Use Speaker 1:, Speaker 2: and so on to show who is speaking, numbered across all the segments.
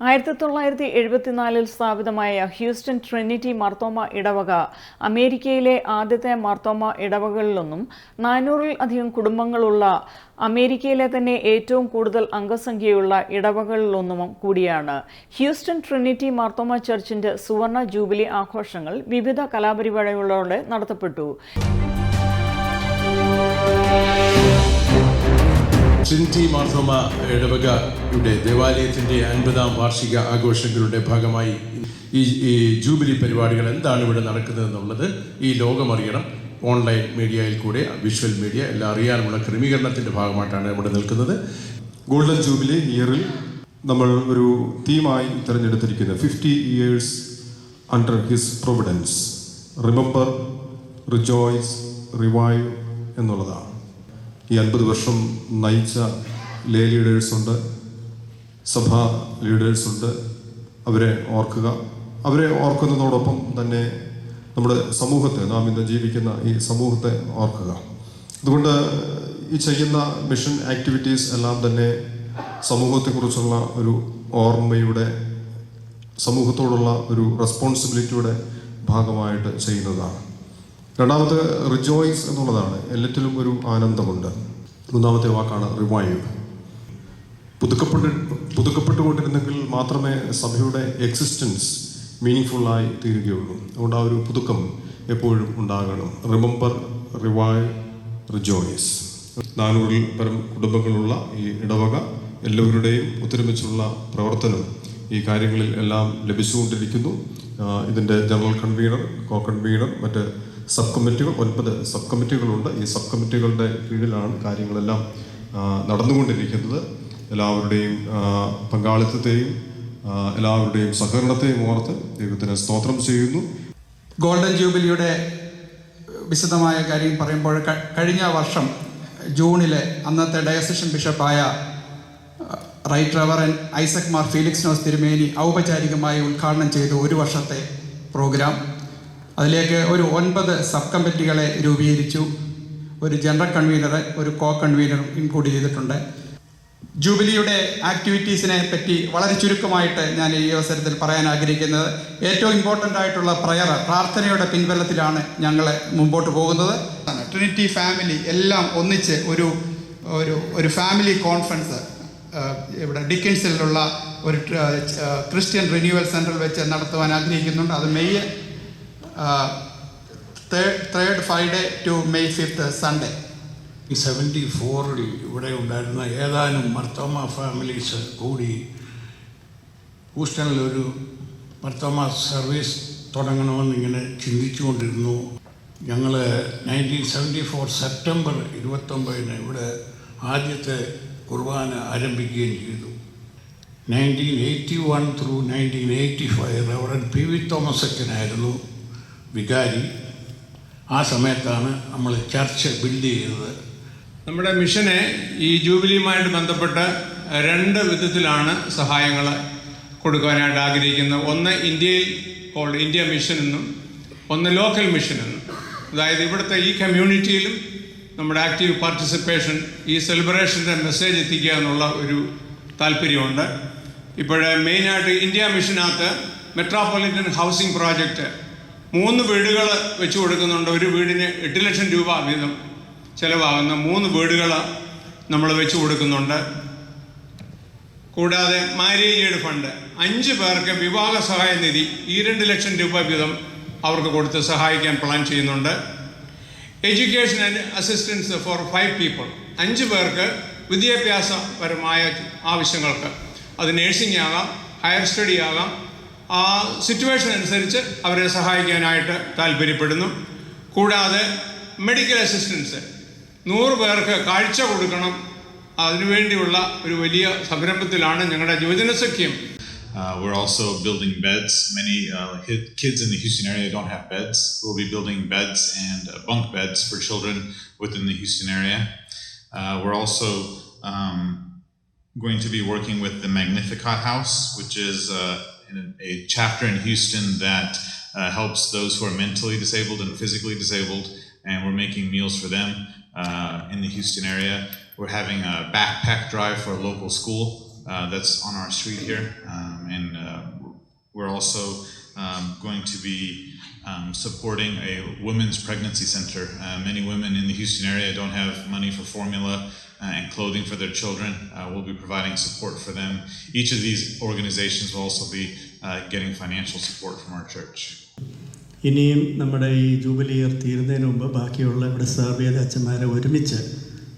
Speaker 1: ആയിരത്തി തൊള്ളായിരത്തി എഴുപത്തിനാലിൽ സ്ഥാപിതമായ ഹ്യൂസ്റ്റൺ ട്രിനിറ്റി മർത്തോമ ഇടവക അമേരിക്കയിലെ ആദ്യത്തെ മർത്തോമ ഇടവകളിലൊന്നും നാനൂറിൽ അധികം കുടുംബങ്ങളുള്ള അമേരിക്കയിലെ തന്നെ ഏറ്റവും കൂടുതൽ അംഗസംഖ്യയുള്ള ഇടവകളിലൊന്നും കൂടിയാണ്. ഹ്യൂസ്റ്റൺ ട്രിനിറ്റി മാർത്തോമ ചർച്ചിന്റെ സുവർണ ജൂബിലി ആഘോഷങ്ങൾ വിവിധ കലാപരിപാടികളോടെ നടത്തപ്പെട്ടു.
Speaker 2: ട്രിനിറ്റി മാർത്തോമ ഇടവകയുടെ ദേവാലയത്തിന്റെ അൻപതാം വാർഷിക ആഘോഷങ്ങളുടെ ഭാഗമായി ഈ ഈ ജൂബിലി പരിപാടികൾ എന്താണ് ഇവിടെ നടക്കുന്നത് എന്നുള്ളത് ഈ ലോകമറിയണം. ഓൺലൈൻ മീഡിയയിൽ കൂടെ വിഷ്വൽ മീഡിയ എല്ലാം അറിയാനുള്ള ക്രമീകരണത്തിന്റെ ഭാഗമായിട്ടാണ് ഇവിടെ നിൽക്കുന്നത്.
Speaker 3: ഗോൾഡൻ ജൂബിലി ഇയറിൽ നമ്മൾ ഒരു തീമായി തിരഞ്ഞെടുത്തിരിക്കുന്നത് fifty years under his providence. Remember rejoice revive എന്നുള്ളതാണ്. ഈ അൻപത് വർഷം നയിച്ച ലേ ലീഡേഴ്സുണ്ട് സഭാ ലീഡേഴ്സുണ്ട് അവരെ ഓർക്കുക. അവരെ ഓർക്കുന്നതോടൊപ്പം തന്നെ നമ്മുടെ സമൂഹത്തെ നാം ഇന്ന് ജീവിക്കുന്ന ഈ സമൂഹത്തെ ഓർക്കുക. അതുകൊണ്ട് ഈ ചെയ്യുന്ന മിഷൻ ആക്ടിവിറ്റീസ് എല്ലാം തന്നെ സമൂഹത്തെക്കുറിച്ചുള്ള ഒരു ഓർമ്മയുടെ സമൂഹത്തോടുള്ള ഒരു റെസ്പോൺസിബിലിറ്റിയുടെ ഭാഗമായിട്ട് ചെയ്യുന്നതാണ്. രണ്ടാമത്തെ റിജോയ്സ് എന്നുള്ളതാണ്. എല്ലാറ്റിലും ഒരു ആനന്ദമുണ്ട്. മൂന്നാമത്തെ വാക്കാണ് റിവൈവ് പുതുക്കപ്പെട്ട് പുതുക്കപ്പെട്ടുകൊണ്ടിരുന്നെങ്കിൽ മാത്രമേ സഭയുടെ എക്സിസ്റ്റൻസ് മീനിങ് ആയി തീരുകയുള്ളൂ. അതുകൊണ്ട് ആ ഒരു പുതുക്കം എപ്പോഴും ഉണ്ടാകണം. റിമംബർ റിവൈവ് റിജോയ്സ് നാനൂറിൽ പരം കുടുംബങ്ങളുള്ള ഈ ഇടവക എല്ലാവരുടെയും ഒത്തൊരുമിച്ചുള്ള പ്രവർത്തനം ഈ കാര്യങ്ങളിൽ എല്ലാം ലഭിച്ചുകൊണ്ടിരിക്കുന്നു. ഇതിന്റെ ജനറൽ കൺവീനർ കോ കൺവീനർ മറ്റ് സബ് കമ്മിറ്റികൾ ഒൻപത് സബ് കമ്മിറ്റികളുണ്ട് ഈ സബ് കമ്മിറ്റികളുടെ കീഴിലാണ് കാര്യങ്ങളെല്ലാം നടന്നുകൊണ്ടിരിക്കുന്നത്. എല്ലാവരുടെയും പങ്കാളിത്തത്തെയും എല്ലാവരുടെയും സഹകരണത്തെയും ഓർത്ത് ദൈവത്തിന് സ്തോത്രം ചെയ്യുന്നു.
Speaker 4: ഗോൾഡൻ ജൂബിലിയുടെ വിശദമായ കാര്യം പറയുമ്പോൾ കഴിഞ്ഞ വർഷം ജൂണിലെ അന്നത്തെ diocesan ബിഷപ്പായ right reverend Isaac Mar Philoxenos തിരുമേനി ഔപചാരികമായി ഉദ്ഘാടനം ചെയ്ത ഒരു വർഷത്തെ പ്രോഗ്രാം. അതിലേക്ക് ഒരു ഒൻപത് സബ് കമ്മിറ്റികളെ രൂപീകരിച്ചു. ഒരു ജനറൽ കൺവീനറെ ഒരു കോ കൺവീനറും ഇൻക്ലൂഡ് ചെയ്തിട്ടുണ്ട്. ജൂബിലിയുടെ ആക്ടിവിറ്റീസിനെ പറ്റി വളരെ ചുരുക്കമായിട്ട് ഞാൻ ഈ അവസരത്തിൽ പറയാൻ ആഗ്രഹിക്കുന്നത്. ഏറ്റവും ഇമ്പോർട്ടന്റ് ആയിട്ടുള്ള പ്രയർ പ്രാർത്ഥനയുടെ പിൻബലത്തിലാണ് ഞങ്ങൾ മുമ്പോട്ട് പോകുന്നത്. ട്രിനിറ്റി ഫാമിലി എല്ലാം ഒന്നിച്ച് ഒരു ഒരു ഒരു ഫാമിലി കോൺഫറൻസ് ഇവിടെ ഡിക്കൻസിലുള്ള ഒരു ക്രിസ്ത്യൻ റിന്യൂവൽ സെന്ററിൽ വെച്ച് നടത്തുവാൻ ആഗ്രഹിക്കുന്നുണ്ട്. അത് May third Friday to May fifth Sunday
Speaker 5: ഈ സെവന്റി ഫോറിൽ ഇവിടെ ഉണ്ടായിരുന്ന ഏതാനും മർത്തോമ ഫാമിലീസ് കൂടി ഹൂസ്റ്റണിലൊരു മർത്തോമ സർവീസ് തുടങ്ങണമെന്ന് ഇങ്ങനെ ചിന്തിച്ചുകൊണ്ടിരുന്നു. ഞങ്ങൾ നയന്റീൻ സെവന്റി ഫോർ സെപ്റ്റംബർ ഇരുപത്തൊമ്പതിന് ഇവിടെ ആദ്യത്തെ കുർബാന ആരംഭിക്കുകയും ചെയ്തു. Nineteen eighty one through nineteen eighty five reverend P V തോമസക്കനായിരുന്നു. വികാരി ആ സമയത്താണ് നമ്മൾ ചർച്ച് ബിൽഡ് ചെയ്തത്.
Speaker 6: നമ്മുടെ മിഷനെ ഈ ജൂബിലിയുമായിട്ട് ബന്ധപ്പെട്ട് രണ്ട് വിധത്തിലാണ് സഹായങ്ങൾ കൊടുക്കാനായിട്ട് ആഗ്രഹിക്കുന്നത്. ഒന്ന് ഇന്ത്യയിൽ കോൾഡ് ഇന്ത്യ മിഷൻ എന്നും ഒന്ന് ലോക്കൽ മിഷൻ എന്നും. അതായത് ഇവിടുത്തെ ഈ കമ്മ്യൂണിറ്റിയിലും നമ്മുടെ ആക്റ്റീവ് പാർട്ടിസിപ്പേഷൻ ഈ സെലിബ്രേഷന്റെ മെസ്സേജ് എത്തിക്കുക എന്നുള്ള ഒരു താല്പര്യമുണ്ട്. ഇപ്പോഴേ മെയിനായിട്ട് ഇന്ത്യ മിഷനകത്ത് മെട്രോപൊളിറ്റൻ ഹൗസിംഗ് പ്രോജക്റ്റ് മൂന്ന് വീടുകൾ വെച്ച് കൊടുക്കുന്നുണ്ട്. ഒരു വീടിന് എട്ട് ലക്ഷം രൂപ വീതം ചിലവാകുന്ന മൂന്ന് വീടുകൾ നമ്മൾ വെച്ച് കൊടുക്കുന്നുണ്ട്. കൂടാതെ മാരേജ് ഫണ്ട്. അഞ്ച് പേർക്ക് വിവാഹ സഹായ നിധി ഈ രണ്ട് ലക്ഷം രൂപ വീതം അവർക്ക് കൊടുത്ത് സഹായിക്കാൻ പ്ലാൻ ചെയ്യുന്നുണ്ട്. Education and assistance for five people. അഞ്ച് പേർക്ക് വിദ്യാഭ്യാസപരമായ ആവശ്യങ്ങൾക്ക്. അത് നേഴ്സിംഗ് ആകാം ഹയർ സ്റ്റഡി ആകാം ആ സിറ്റുവേഷൻ അനുസരിച്ച് അവരെ സഹായിക്കാനായിട്ട് താല്പര്യപ്പെടുന്നു കൂടാതെ മെഡിക്കൽ അസിസ്റ്റൻസ് നൂറ് പേർക്ക് കാഴ്ച കൊടുക്കണം അതിനുവേണ്ടിയുള്ള ഒരു വലിയ സംരംഭത്തിലാണ് ഞങ്ങളുടെ യുവജനസഖ്യം
Speaker 7: Uh, we're also building beds. Many uh, kids in the Houston area don't have beds. We'll be building beds and uh, bunk beds for children within the Houston area. Uh, we're also um, going to be working with the Magnificat House, which is uh, in- a chapter in Houston that uh, helps those who are mentally disabled and physically disabled, and we're making meals for them uh, in the Houston area. We're having a backpack drive for a local school uh, that's on our street here. Um, and uh, we're also um, going to be um, supporting a women's pregnancy center. Uh, many women in the Houston area don't have money for formula and clothing for their children. Uh, we'll be providing support for them. Each of these organizations will also be uh, getting financial support from our church.
Speaker 8: ഇനിയും നമ്മുടെ ഈ jubilee year തീരുന്നതിന് മുമ്പ് ബാക്കിയുള്ള ഇവിടെ serve ചെയ്ത അച്ഛന്മാരെ ഒരുമിച്ച്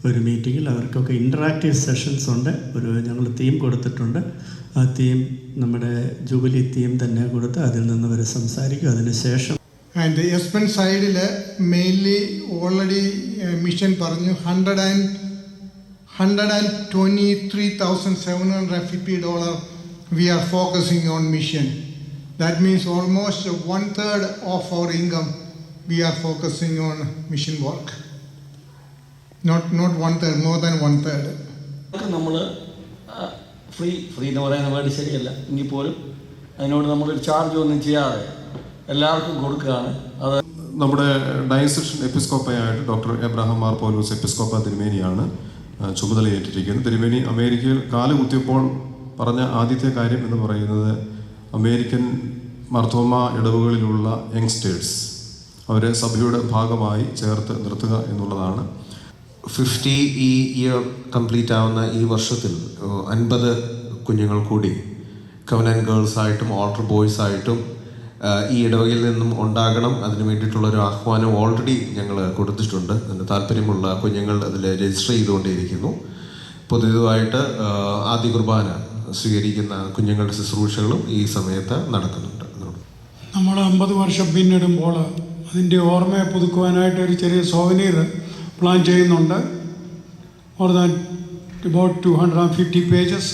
Speaker 8: ഒരു മീറ്റിങ്ങിൽ അവർക്കൊക്കെ ഇന്ററാക്റ്റീവ് സെഷൻസ് ഉണ്ട് ഒരു ഞങ്ങൾ തീം കൊടുത്തിട്ടുണ്ട് ആ തീം നമ്മുടെ ജൂബിലി തീം തന്നെ കൊടുത്ത് അതിൽ നിന്ന് അവർ സംസാരിക്കും അതിനുശേഷം
Speaker 9: ആൻഡ് എസ്പെൻ സൈഡിൽ മെയിൻലി ഓൾറെഡി മിഷൻ പറഞ്ഞു hundred and hundred and twenty three thousand seven hundred fifty dollar we are focusing on mission that means almost one third of our income we are focusing on mission work not not one third more than one third
Speaker 10: നമ്മൾ free free എന്ന് പറയുന്ന word ശരിയല്ല. എങ്കിൽ പോലും അതിനോട് നമ്മളൊരു charge ഒന്നും ചെയ്യാതെ എല്ലാവർക്കും കൊടുക്കുകയാണ്. അത്
Speaker 3: നമ്മുടെ ഡയസിഷൻ എപ്പിസ്കോപ്പയായിട്ട് ഡോക്ടർ എബ്രഹാം മാർ പോലൂസ് എപ്പിസ്കോപ്പ തിരുമേനിയാണ്. ആ, ചുമതലയേറ്റിരിക്കുന്നത് തിരുമേനി അമേരിക്കയിൽ കാൽ കുത്തിയപ്പോൾ പറഞ്ഞ ആദ്യത്തെ കാര്യം എന്ന് പറയുന്നത് അമേരിക്കൻ മർത്തോമ ഇടവുകളിലുള്ള യങ്സ്റ്റേഴ്സ്. അവരെ സഭയുടെ ഭാഗമായി ചേർത്ത് നിർത്തുക എന്നുള്ളതാണ്.
Speaker 11: ഫിഫ്റ്റി ഈ ഇയർ കംപ്ലീറ്റ് ആവുന്ന ഈ വർഷത്തിൽ അൻപത് കുഞ്ഞുങ്ങൾ കൂടി കവനൻ ഗേൾസ് ആയിട്ടും ഓൾട്ടർ ബോയ്സ് ആയിട്ടും ഏഹ്, ഈ ഇടവകയിൽ നിന്നും ഉണ്ടാകണം. അതിന് വേണ്ടിയിട്ടുള്ള ഒരു ആഹ്വാനം ഓൾറെഡി ഞങ്ങൾ കൊടുത്തിട്ടുണ്ട്. അതിന് താല്പര്യമുള്ള കുഞ്ഞുങ്ങൾ അതിൽ രജിസ്റ്റർ ചെയ്തുകൊണ്ടേയിരിക്കുന്നു. പൊതുവായിട്ട് ആദ്യ കുർബാന സ്വീകരിക്കുന്ന കുഞ്ഞുങ്ങളുടെ ശുശ്രൂഷകളും ഈ സമയത്ത് നടക്കുന്നുണ്ട്.
Speaker 5: നമ്മൾ അമ്പത് വർഷം പിന്നിടുമ്പോൾ അതിന്റെ ഓർമ്മയെ പുതുക്കുവാനായിട്ട് ഒരു ചെറിയ സോവനീർ പ്ലാൻ ചെയ്യുന്നുണ്ട്. More than two hundred and fifty pages